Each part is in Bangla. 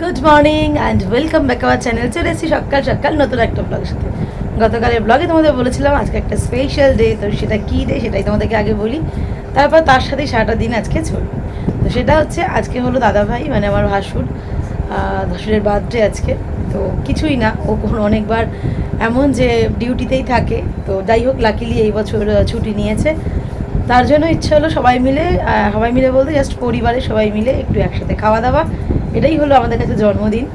Good morning and welcome back our channel চলে এসেছি সকাল সকাল নতুন একটা ব্লগের সাথে। গতকালের ব্লগে তোমাদের বলেছিলাম আজকে একটা স্পেশাল ডে তো সেটা কী ডে সেটাই তোমাদেরকে আগে বলি। তারপর তার সাথেই সারাটা দিন আজকে চলবে তো সেটা হচ্ছে আজকে হলো দাদাভাই মানে আমার ভাসুর ভাসুরের বার্থডে আজকে। তো কিছুই না, ও কোনো অনেকবার এমন যে ডিউটিতেই থাকে। তো যাই হোক লাকিলি এই বছর ছুটি নিয়েছে। তার জন্য ইচ্ছে হলো সবাই মিলে সবাই মিলে বলতে জাস্ট পরিবারে সবাই মিলে একটু একসাথে খাওয়া দাওয়া এটাই হলো আমাদের কাছে জন্মদিন।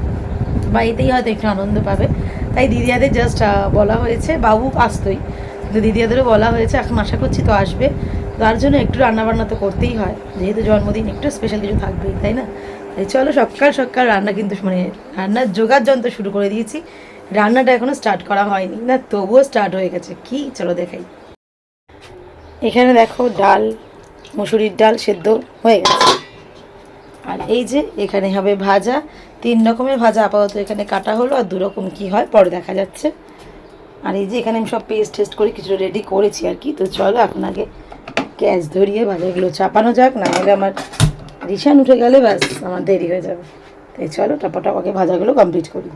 বা এতেই হয়তো একটু আনন্দ পাবে। তাই দিদিয়াদের জাস্ট বলা হয়েছে, বাবু আসতোই কিন্তু দিদিয়াদেরও বলা হয়েছে, এখন আশা করছি তো আসবে। তার জন্য একটু রান্নাবান্না তো করতেই হয়। যেহেতু জন্মদিন, একটু স্পেশাল কিছু থাকবেই, তাই না? তাই চলো, সকাল সকাল রান্না কিন্তু মানে রান্নার জোগাড় যন্ত্র শুরু করে দিয়েছি। রান্নাটা এখনও স্টার্ট করা হয়নি। না, তবুও স্টার্ট হয়ে গেছে। কি? চলো দেখাই। এখানে দেখো ডাল, মুসুরির ডাল সেদ্ধ হয়ে গেছে। আর এই যে এখানে হবে ভাজা। তিন রকমের ভাজা আপাতত এখানে কাটা হলো আর দু রকম কী হয় পরে দেখা যাচ্ছে। আর এই যে এখানে আমি সব পেস্ট টেস্ট করে কিছু রেডি করেছি আর কি। তো চলো এখন আগে গ্যাস ধরিয়ে ভাজাগুলো চাপানো যাক না হলে আমার রিসান উঠে গেলে ব্যাস আমার দেরি হয়ে যাবে। তাই চলো টপাটপ আগে ভাজাগুলো কমপ্লিট করি।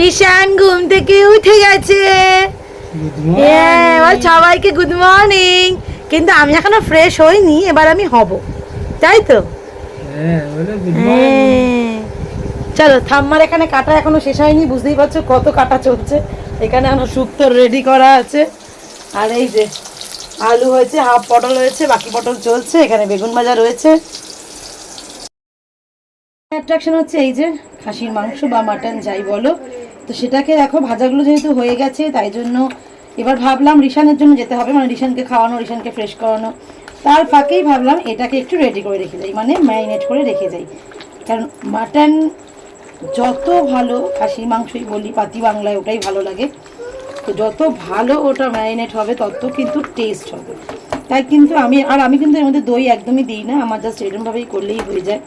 রিসান ঘুম থেকে উঠে গেছে। হ্যাঁ সবাইকে গুড মর্নিং কিন্তু আমি এখনও ফ্রেশ হইনি এবার আমি হব। তাই তো। চলো থাম্মার এখানে কাটা এখনও শেষ হয়নি বুঝতেই পারছ কত কাটা চলছে। এখানে এখনও শুক্তো রেডি করা আছে। আর এই যে আলু হয়েছে হাফ পটল হয়েছে বাকি পটল চলছে এখানে বেগুন ভাজা রয়েছে। অ্যাট্রাকশন হচ্ছে এই যে খাসির মাংস বা মাটন যাই বলো। তো সেটাকে দেখো ভাজাগুলো যেহেতু হয়ে গেছে তাই জন্য এবার ভাবলাম রিশানের জন্য যেতে হবে। মানে রিশানকে খাওয়ানো রিশানকে ফ্রেশ করানো। তার ফাঁকেই ভাবলাম এটাকে একটু রেডি করে রেখে যাই মানে ম্যারিনেট করে রেখে যাই কারণ মাটন যত ভালো খাসির মাংসই বলি, পাতি বাংলায় ওটাই ভালো লাগে। তো যত ভালো ওটা ম্যারিনেট হবে, তত কিন্তু টেস্ট হবে। তাই কিন্তু আমি, আর আমি কিন্তু এর মধ্যে দই একদমই দিই না, আমার জাস্ট এরকমভাবেই করলেই হয়ে যায়।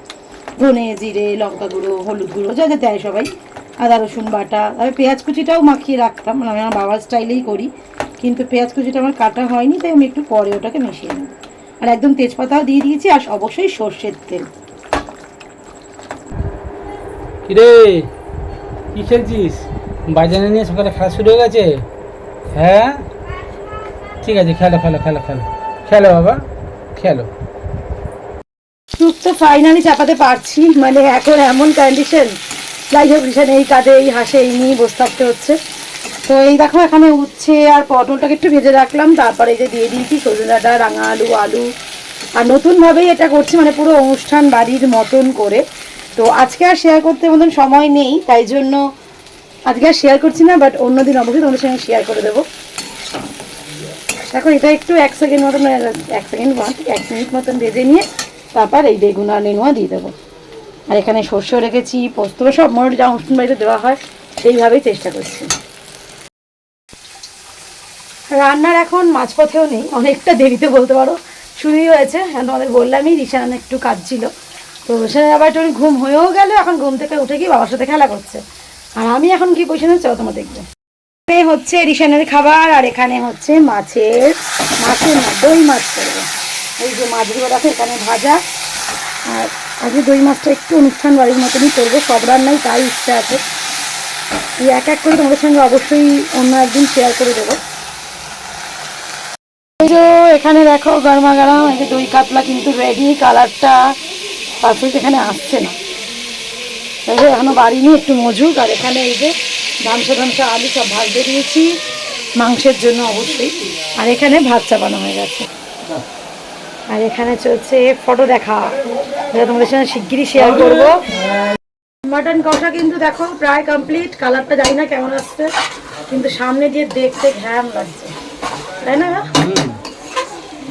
ধনে জিরে, লঙ্কা গুঁড়ো, হলুদ গুঁড়ো, যা যা দেয় সবাই। আদা, রসুন, বাটা তবে পেঁয়াজ কুচিটাও মাখিয়ে রাখতাম মানে আমি আমার বাবার স্টাইলেই করি। কিন্তু পেঁয়াজ কুচিটা আমার কাটা হয়নি, তাই আমি একটু পরে ওটাকে মিশিয়ে নেব। আর একদম তেজপাতাও দিয়ে দিয়েছি আর অবশ্যই সর্ষের তেল। কিরে কি খেলছিস? বাজানে নিয়ে সকালে খেলা শুরু হয়ে গেছে? হ্যাঁ? ঠিক আছে খেলো খেলো খেলো খেলো। খেলো বাবা খেলো। সুপ তো ফাইনালি চাপাতে পারছি মানে এখন এমন কন্ডিশন যাই হোক এই কাজে এই হাসে এই নিয়ে বসে থাকতে হচ্ছে। তো এই দেখো, এখানে উচ্ছে আর পটলটাকে একটু ভেজে রাখলাম। তারপরে এই যে দিয়ে দিয়েছি সজনে ডাঁটা, রাঙা আলু আলু। আর নতুনভাবেই এটা করছি মানে পুরো অনুষ্ঠান বাড়ির মতন করে। তো আজকে আর শেয়ার করতে মতন সময় নেই, তাই জন্য আজকে আর শেয়ার করছি না বাট অন্যদিন অবশ্যই তোমাদের সঙ্গে শেয়ার করে দেবো। দেখো, এটা একটু এক সেকেন্ড মতন, এক সেকেন্ড এক মিনিট মতন ভেজে নিয়ে তারপর এই বেগুন আর নেনুয়া দিয়ে দেবো। আর এখানে সর্ষেও রেখেছি পোস্ত সব মোটামুটি যা অনুষ্ঠান বাড়িতে দেওয়া হয়, সেইভাবেই চেষ্টা করছি। রান্নার এখন মাঝপথেও নেই, অনেকটা দেরিতে বলতে পারো। শুরুই হয়েছে হ্যাঁ তোমাদের বললামই রিসান একটু কাজ ছিল তো সে আবার একটু ঘুম হয়েও গেল, এখন ঘুম থেকে উঠে গিয়ে বাবার সাথে খেলা করছে। আর আমি এখন কি পয়সা চলো তোমার দেখবে। এখানে হচ্ছে রিসানের খাবার, আর এখানে হচ্ছে মাছের মাছের না, দই মাছ করব। এই যে মাছগুলো দেখো, এখানে ভাজা। আর আজকে দই মাছটা একটু অনুষ্ঠান বাড়ির মতনই করব, সব রান্নাই তাই ইচ্ছা আছে। এই এক এক করে তোমাদের সঙ্গে অবশ্যই অন্য একদিন শেয়ার করে দেবো। যে এখানে দেখো গরমা গরম, এই যে দই কাতলা কিন্তু রেডি কালারটা পারফেক্ট এখানে আসছে না। দেখো এখনও বাড়িনি একটু মজুক, আর এখানে এই যে ধামসা ধামসা আলু সব ভাজতে দিয়েছি, মাংসের জন্য অবশ্যই। আর এখানে ভাত চাপানো হয়ে গেছে। আর এখানে চলছে ফটো দেখা, যেটা তোমাদের সঙ্গে শিগগিরই শেয়ার করব। মাটন কষা কিন্তু দেখো প্রায় কমপ্লিট কালারটা জানি না কেমন আসছে, কিন্তু সামনে দিয়ে দেখতে ঘ্যাম লাগছে। তাই না?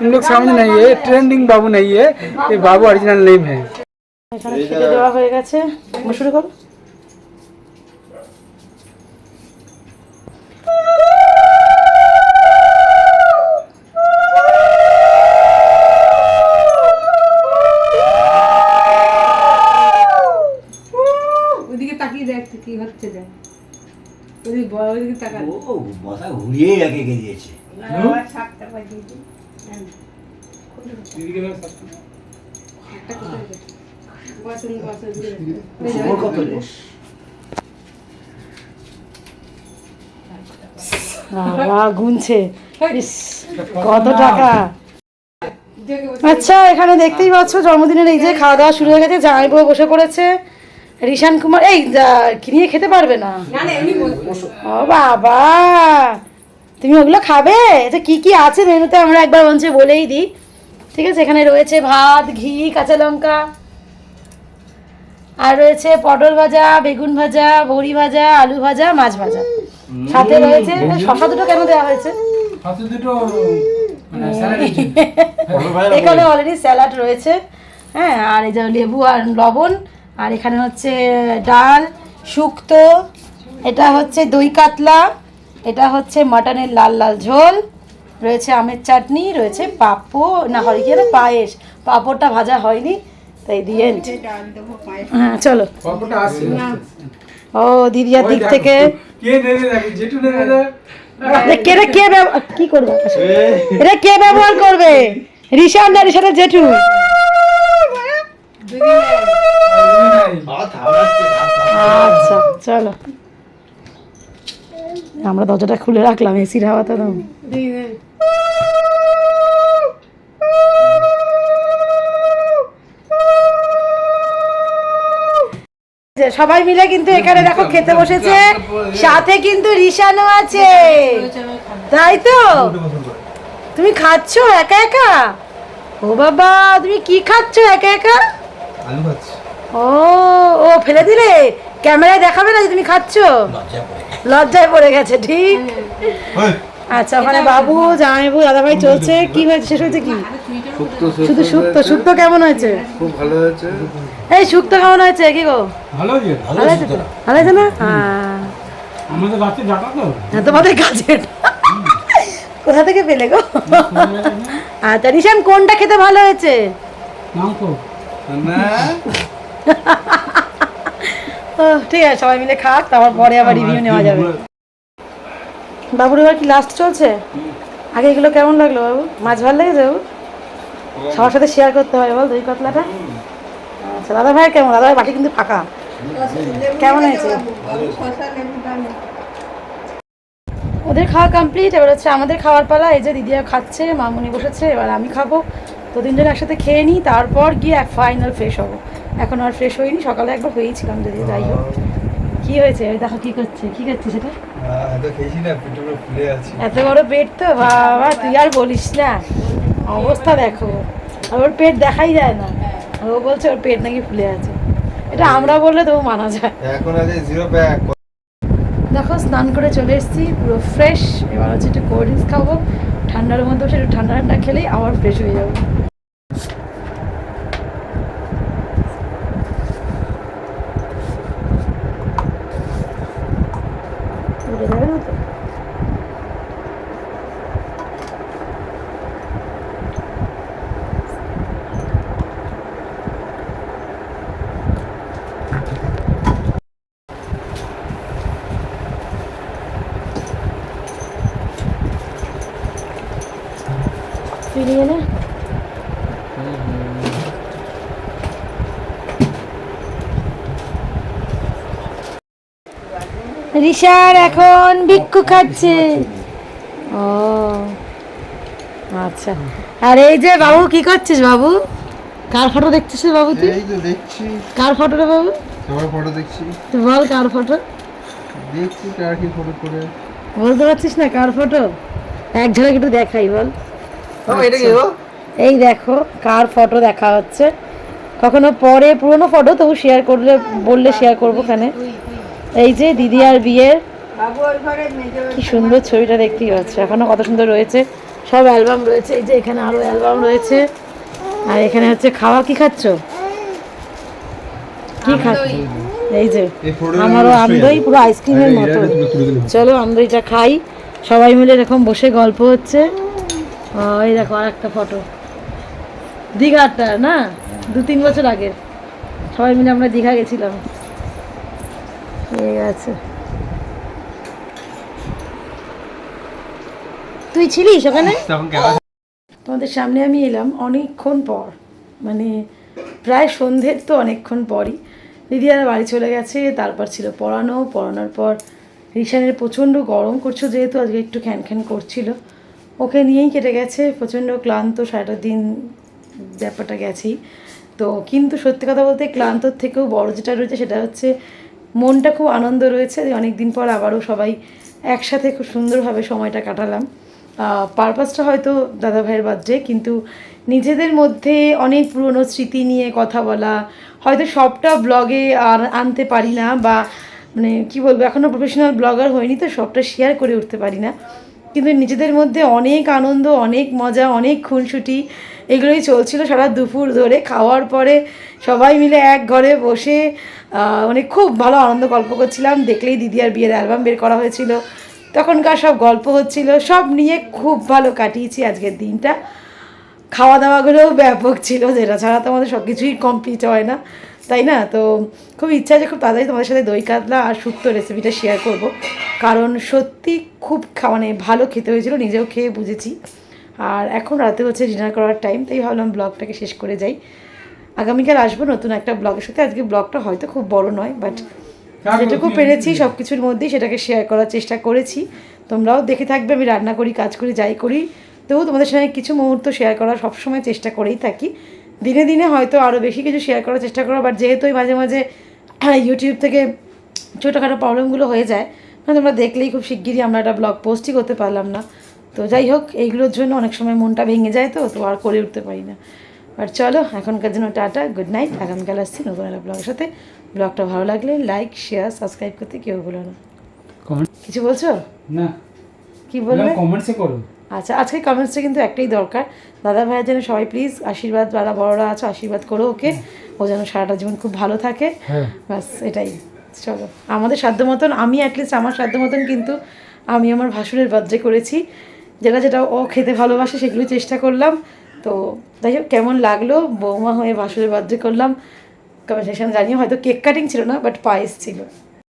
तुम लोग समझ नहीं है ट्रेंडिंग बाबू नहीं है ये बाबू ओरिजिनल नेम है এখানে ছেড়ে দেওয়া হয়ে গেছে শুরু করো ওদিকে তাকিয়ে দেখ তো কি হচ্ছে দেখ ওদিকে বড় ওদিকে তাকা ও মাথা ঘুরিয়েই রেখে গেছে শাকটা বাজিয়ে গুনছে কত টাকা আচ্ছা এখানে দেখতেই পাচ্ছ জন্মদিনের এই যে খাওয়া দাওয়া শুরু হয়ে গেছে জামাইবাবু বসে পড়েছে রিশান কুমার এই যা- কি নিয়ে খেতে পারবে না? ও বাবা! তুমি ওগুলো খাবে? আচ্ছা কি কি আছে মেনুতে? আমরা একবার মঞ্চে বলেই দিই। ঠিক আছে এখানে রয়েছে ভাত ঘি কাঁচা লঙ্কা। আর রয়েছে পটল ভাজা বেগুন ভাজা বড়ি ভাজা আলু ভাজা মাছ ভাজা। সাথে রয়েছে শশা দুটো কেন দেওয়া হয়েছে? মানে। এখানে অলরেডি স্যালাড রয়েছে। হ্যাঁ আর এই যে লেবু আর লবণ। আর এখানে হচ্ছে ডাল শুক্তো। এটা হচ্ছে দই কাতলা। এটা হচ্ছে মাটনের লাল লাল ঝোল রয়েছে আমের চাটনি রয়েছে পাপড় না হয় কি পায়েস। পাঁপড়টা ভাজা হয়নি তাই দিয়ে হ্যাঁ চলো। ও দিদিয়ার দিক থেকে। কে নেবে দেখো জেঠু নেবে না এ কে রে কে করবে? এটা কে ব্যবহার করবে? রিশান না রিশানের জেঠু আচ্ছা চলো। আমরা দরজাটা খুলে রাখলাম এসির হাওয়া যে সবাই মিলে কিন্তু এখানে দেখো খেতে বসেছে সাথে কিন্তু রিশানও আছে। তাই তো? তুমি খাচ্ছ একা একা? ও বাবা তুমি কি খাচ্ছ একা একা? আলু খাচ্ছি ও ও ফেলে দিলে? ক্যামেরায় দেখাবে না যে তুমি খাচ্ছ? লজ্জা লজ্জায় পড়ে গেছে ঠিক? আচ্ছা ওখানে বাবু জামাইবু দাদাভাই চলছে। কি হয়েছে? শেষ হয়েছে কি? শুধু হয়ে শুক্তো কেমন হয়েছে? খুব ভালো হয়েছে। এই শুক্তো কেমন হয়েছে? কি গো? ভালো হয়েছে ভালো হয়েছে না? হ্যাঁ আমাদের গাছে ডাটা তো। হ্যাঁ, তোমাদের কাছে কোথা থেকে পেলে গো? আচ্ছা নিশান কোনটা খেতে ভালো হয়েছে? মাংস। না। ঠিক আছে সবাই মিলে খাক তারপর পরে আবার রিভিউ নেওয়া যাবে। বাবুর এবার কি লাস্ট চলছে? আগে এগুলো কেমন লাগল বাবু? মাছ ভালো লেগেছে বাবু? সবার সাথে শেয়ার করতে হয় বল দই কাতলাটা আচ্ছা দাদা ভাই কেমন? দাদা ভাই বাটি কিন্তু ফাঁকা। কেমন হয়েছে? ওদের খাওয়া কমপ্লিট এবার হচ্ছে আমাদের খাওয়ার পালা। এই যে দিদিয়া খাচ্ছে মামুনি বসেছে এবার আমি খাব। তো তিনজন একসাথে খেয়ে নিই তারপর গিয়ে এক ফাইনাল ফ্রেশ হব। এখন আর ফ্রেশ হইনি সকালে একবার হয়েছিলাম যদি যাই হোক। কি হয়েছে? দেখো কি করছে কি করছে সেটা? এত বড় পেট তো বাবা তুই আর বলিস না। অবস্থা দেখো ওর পেট দেখাই যায় না। ও বলছে ওর পেট নাকি ফুলে আছে। এটা আমরা বললে তবু মানা যায়। এখন আছে জিরো ব্যাগ দেখো স্নান করে চলে এসেছি পুরো ফ্রেশ এবার হচ্ছে একটু কোল্ড ড্রিঙ্কস খাব। ঠান্ডার মধ্যে একটু ঠান্ডা ঠান্ডা খেলেই আবার ফ্রেশ হয়ে যাব উড়ে যাবে না তো? ফিরে গেলে রিশার এখন ভিক্ষু খাচ্ছে। ও আচ্ছা। আর এই যে বাবু কি করছিস বাবু? কার ফটো দেখছিস বাবু তুই? এই তো দেখছি। কার ফটো রে বাবু? সবার ফটো দেখছি? তুই বল কার ফটো। দেখছি কার কি ফটো করে বলতে পারছিস না কার ফটো? এক ঝলক একটু দেখাই বল। এটা কি গো? এই দেখো কার ফটো দেখা হচ্ছে। কখনো পরে পুরনো ফটো তবু শেয়ার করলে বললে শেয়ার করব ওখানে। এই যে দিদি আর বিয়ের। কি সুন্দর ছবিটা দেখতেই পাচ্ছ। এখনও কত সুন্দর রয়েছে। সব অ্যালবাম রয়েছে। এই যে এখানে আরও অ্যালবাম রয়েছে। আর এখানে হচ্ছে খাওয়া কি খাচ্ছ? কি খাচ্ছ? এই যে আমারও আমদই পুরো আইসক্রিমের মতো। চলো আমদইটা খাই। সবাই মিলে এরকম বসে গল্প হচ্ছে। ও, এই দেখো আর একটা ফটো। দীঘাটা না? দু তিন বছর আগে সবাই মিলে আমরা দীঘা গেছিলাম। ঠিক আছে তুই ছিলিস ওখানে? তোমাদের সামনে আমি এলাম অনেকক্ষণ পর। মানে প্রায় সন্ধ্যের তো অনেকক্ষণ পরই। দিদিয়ারা বাড়ি চলে গেছে তারপর ছিল পড়ানো। পড়ানোর পর রিশানের প্রচণ্ড গরম করছ যেহেতু আজকে একটু খ্যান খ্যান করছিল। ওকে নিয়েই কেটে গেছে প্রচণ্ড ক্লান্ত সারাটা দিন ব্যাপারটা গেছেই। তো কিন্তু সত্যি কথা বলতে ক্লান্তর থেকেও বড় যেটা রয়েছে সেটা হচ্ছে মনটা খুব আনন্দ রয়েছে যে অনেক দিন পর আবারও সবাই একসাথে খুব সুন্দরভাবে সময়টা কাটালাম। পারপাসটা হয়তো দাদা ভাইয়ের বার্থডে, কিন্তু নিজেদের মধ্যে অনেক পুরনো স্মৃতি নিয়ে কথা বলা, হয়তো সবটা ব্লগে আর আনতে পারি না বা মানে কি বলব এখনও প্রফেশনাল ব্লগার হয়নি তো সবটা শেয়ার করে উঠতে পারি না। কিন্তু নিজেদের মধ্যে অনেক আনন্দ, অনেক মজা, অনেক খুনসুটি এগুলোই চলছিল সারা দুপুর ধরে। খাওয়ার পরে সবাই মিলে এক ঘরে বসে মানে খুব ভালো আনন্দ গল্প করছিলাম। দেখলেই দিদি আর বিয়ের অ্যালবাম বের করা হয়েছিল। তখনকার সব গল্প হচ্ছিল। সব নিয়ে খুব ভালো কাটিয়েছি আজকের দিনটা। খাওয়া দাওয়াগুলোও ব্যাপক ছিল, যেটা ছাড়া তো আমাদের সব কিছুই কমপ্লিট হয় না। তাই না? তো খুব ইচ্ছা আছে, খুব তাড়াতাড়ি তোমাদের সাথে দই কাতলা আর শুক্তো রেসিপিটা শেয়ার করব। কারণ সত্যি খুব মানে ভালো খেতে হয়েছিল, নিজেও খেয়ে বুঝেছি। আর এখন রাতে হচ্ছে ডিনার করার টাইম তাই ভাবলাম ব্লগটাকে শেষ করে যাই। আগামীকাল আসব নতুন একটা ব্লগের সাথে। আজকে ব্লগটা হয়তো খুব বড় নয় বাট যেটুকু পেরেছি সব কিছুর মধ্যেই সেটাকে শেয়ার করার চেষ্টা করেছি। তোমরাও দেখে থাকবে আমি রান্না করি কাজ করি যাই করি। তবু তোমাদের সঙ্গে কিছু মুহূর্ত শেয়ার করার সবসময় চেষ্টা করেই থাকি। দিনে দিনে হয়তো আরও বেশি কিছু শেয়ার করার চেষ্টা করো বাট যেহেতু মাঝে মাঝে ইউটিউব থেকে ছোটোখাটো প্রবলেমগুলো হয়ে যায় মানে তোমরা দেখলেই খুব শিগগিরই আমরা একটা ব্লগ পোস্টই করতে পারলাম না। তো যাই হোক এইগুলোর জন্য অনেক সময় মনটা ভেঙে যায় তো তো আর করে উঠতে পারি না। আর চলো এখনকার জন্য টাটা গুড নাইট আগামীকাল আসছি নতুন একটা ব্লগের সাথে। ব্লগটা ভালো লাগলে লাইক শেয়ার সাবস্ক্রাইব করতে কেউ বলো না। কিছু বলছো? না। কি বলবে কমেন্টসে করো। আচ্ছা আজকে কমেন্টসটা কিন্তু একটাই দরকার। দাদা ভাইয়ের যেন সবাই প্লিজ আশীর্বাদ যারা বড়রা আছো আশীর্বাদ করো ওকে। ও যেন সারাটা জীবন খুব ভালো থাকে। হ্যাঁ। ব্যাস এটাই। চলো আমাদের সাধ্য মতন আমি অ্যাটলিস্ট আমার সাধ্য মতন কিন্তু আমি আমার ভাসুরের বার্থডে করেছি। যেটা যেটা ও খেতে ভালোবাসে সেগুলো চেষ্টা করলাম। তো যাই হোক, কেমন লাগল? বৌমা হয়ে বাসুরের বার্থডে করলাম। কমেন্ট সেকশন জানিয়ে হয়তো কেক কাটিং ছিল না বাট পায়েস ছিল।